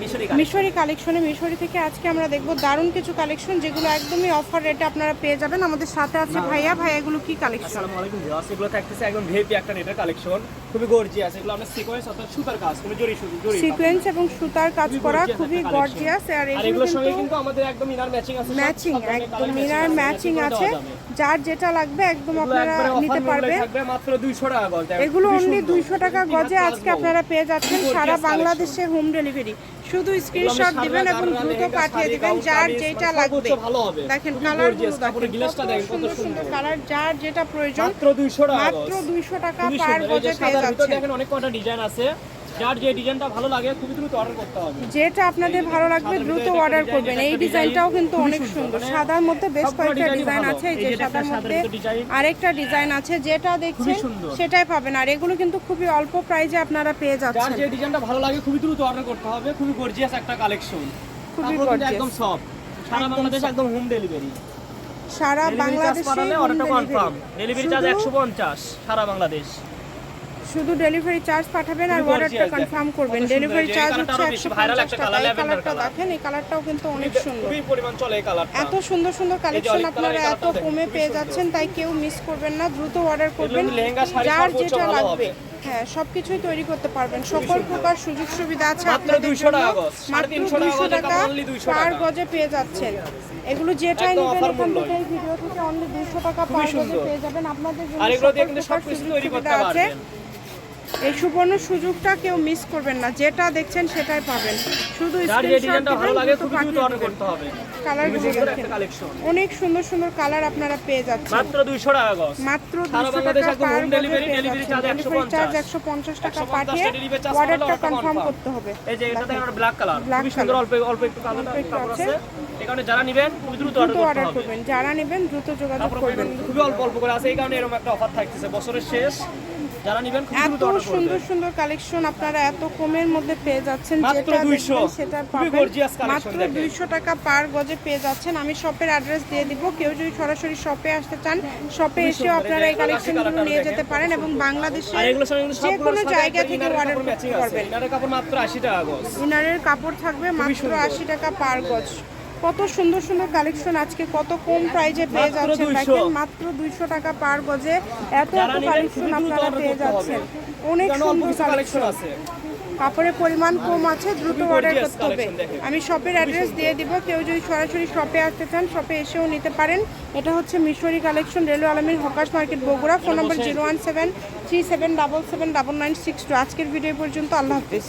মিশরি কালেকশনে মিশরি থেকে আজকে আমরা দেখব দারুণ কিছু কালেকশন যেগুলো একদমই অফার রেটে আপনারা পেয়ে যাবেন। আমাদের সাথে আছে ভাইয়া ভাইয়া এগুলো কি কালেকশন? আসসালামু আলাইকুম ভিউয়ার্স এগুলো থাকতেছে একদম ভিআইপি একটা নেটের কালেকশন। খুবই গর্জিয়াস এগুলো আমরা সিকোয়েন্স অর্থাৎ সুতার কাজ কোনো জরি সুতো জরি সিকোয়েন্স এবং সুতার কাজ করা খুবই। গর্জিয়াস আর এগুলো সঙ্গে কিন্তু আমাদের একদম ইনার ম্যাচিং আছে ম্যাচিং একদম matching ম্যাচিং আছে। যার যেটা লাগবে একদম আপনারা নিতে পারবেন। মাত্র 200 টাকা গজ এগুলো অনলি দুইশো টাকা গজে আজকে আপনারা পেয়ে যাচ্ছেন সারা বাংলাদেশে হোম ডেলিভারি শুধু স্ক্রিনশট দিবেন এবং দ্রুত পাঠিয়ে দিবেন যার যেটা লাগবে। দেখেন কালার গ্লেজটা দেখেন কত সুন্দর সুন্দর। কালার যার যেটা প্রয়োজন মাত্র 200 টাকা মাত্র গজ দুইশো টাকা খুবই পার গজে পেয়ে যাচ্ছেন। দেখেন অনেক কটা ডিজাইন আছে। যার যে ডিজাইনটা ভালো লাগে খুবই দ্রুত অর্ডার করতে হবে। যেটা আপনাদের ভালো লাগবে দ্রুত অর্ডার করবেন। এই ডিজাইনটাও কিন্তু অনেক সুন্দর, মানে সাদার মধ্যে বেশ কয়েকটা ডিজাইন আছে যে সাদার মধ্যে আরেকটা ডিজাইন আছে যেটা দেখছেন। সেটাই পাবেন। আর এগুলো কিন্তু খুবই অল্প প্রাইজে আপনারা পেয়ে যার যাচ্ছেন। যে ডিজাইনটা ভালো লাগে খুবই দ্রুত অর্ডার করতে হবে। খুবই গর্জিয়াস একটা কালেকশন খুবই gorgeous। একদম সব সারা বাংলাদেশ একদম হোম ডেলিভারি সারা বাংলাদেশে অর্ডারটা কনফার্ম ডেলিভারি চার্জ 150 সারা বাংলাদেশ। শুধু ডেলিভারি চার্জ পাঠাবেন আর অর্ডারটা কনফার্ম করবেন। ডেলিভারি চার্জ হচ্ছে একশো পঞ্চাশ টাকা। এই কালারটা। দেখেন এই কালারটাও কিন্তু অনেক সুন্দর। খুবই পরিমাণ চলে এই কালারটা এত সুন্দর সুন্দর কালেকশন আপনারা এত কমে পেয়ে যাচ্ছেন তাই কেউ মিস করবেন না। দ্রুত অর্ডার করবেন। যার যেটা লাগবে। হ্যাঁ সবকিছুই তৈরি করতে পারবেন। সকল প্রকার সুযোগ সুবিধা আছে মাত্র আপনাদের 200 জন্য। মাত্র 350 টাকা 200 টাকা কাপড় only 200 পার গজে পেয়ে যাচ্ছেন। এগুলো যেটাই নেবেন এখান থেকে এই ভিডিও থেকে অনলি 200 টাকা পার গজে পেয়ে যাবেন। আপনাদের জন্য সকল প্রকার সুযোগ সুবিধা আছে। এই সুবর্ণ সুযোগটা কেউ মিস করবেন না। যেটা দেখছেন সেটাই পাবেন। শুধু অনেক সুন্দর সুন্দর কালার আপনারা পেয়ে যাচ্ছেন। মাত্র 200 টাকা গজ মাত্র সারা 200 টাকা পার charge ডেলিভারি চার্জ 150 150 টাকা পাঠিয়ে অর্ডারটা কনফার্ম করতে হবে। এই যে এটা দেখেন ব্ল্যাক কালার Black সুন্দর অল্প অল্প একটু কালার অল্প একটু কাপড় আছে। আছে। যারা নেবেন দ্রুত দ্রুত অর্ডার করতে অর্ডার হবে। করবেন। যারা নেবেন দ্রুত যোগাযোগ করবেন। খুবই অল্প অল্প করে আছে। এই কারণে এরকম একটা অফার থাকতেছে। বছরের শেষ। যারা নেবেন এত সুন্দর সুন্দর কালেকশন আপনারা এত কমের মধ্যে পেয়ে যাচ্ছেন মাত্র যেটা 200 সেটা মাত্র। দুইশো টাকা পার গজে পেয়ে যাচ্ছেন। আমি শপের অ্যাড্রেস দিয়ে দিব। কেউ যদি সরাসরি শপে আসতে চান শপে এসেও আপনারা এই কালেকশনগুলো নিয়ে যেতে পারেন এবং বাংলাদেশের যে কোনো জায়গা থেকে অর্ডার কাপড় করতে পারবেন ইনারের কাপড় মাত্র 80 টাকা গজ। ইনারের কাপড় থাকবে মাত্র। আশি টাকা পার গজ। কত সুন্দর সুন্দর কালেকশন আজকে কত কম প্রাইজে পেয়ে যাচ্ছেন দেখেন মাত্র দুইশো টাকা পার গজে এত এত কালেকশন আপনারা পেয়ে যাচ্ছেন। অনেক সুন্দর কালেকশন আছে। কাপড়ের পরিমাণ কম আছে দ্রুত অর্ডার করতে হবে। আমি শপের অ্যাড্রেস দিয়ে দিব কেউ যদি সরাসরি শপে আসতে চান শপে এসেও নিতে পারেন। এটা হচ্ছে মিশরি collection railway Alamir হকাশ market Bogura. Phone number zero one seven three seven double seven double nine six two. আজকের ভিডিও পর্যন্ত আল্লাহ হাফিজ।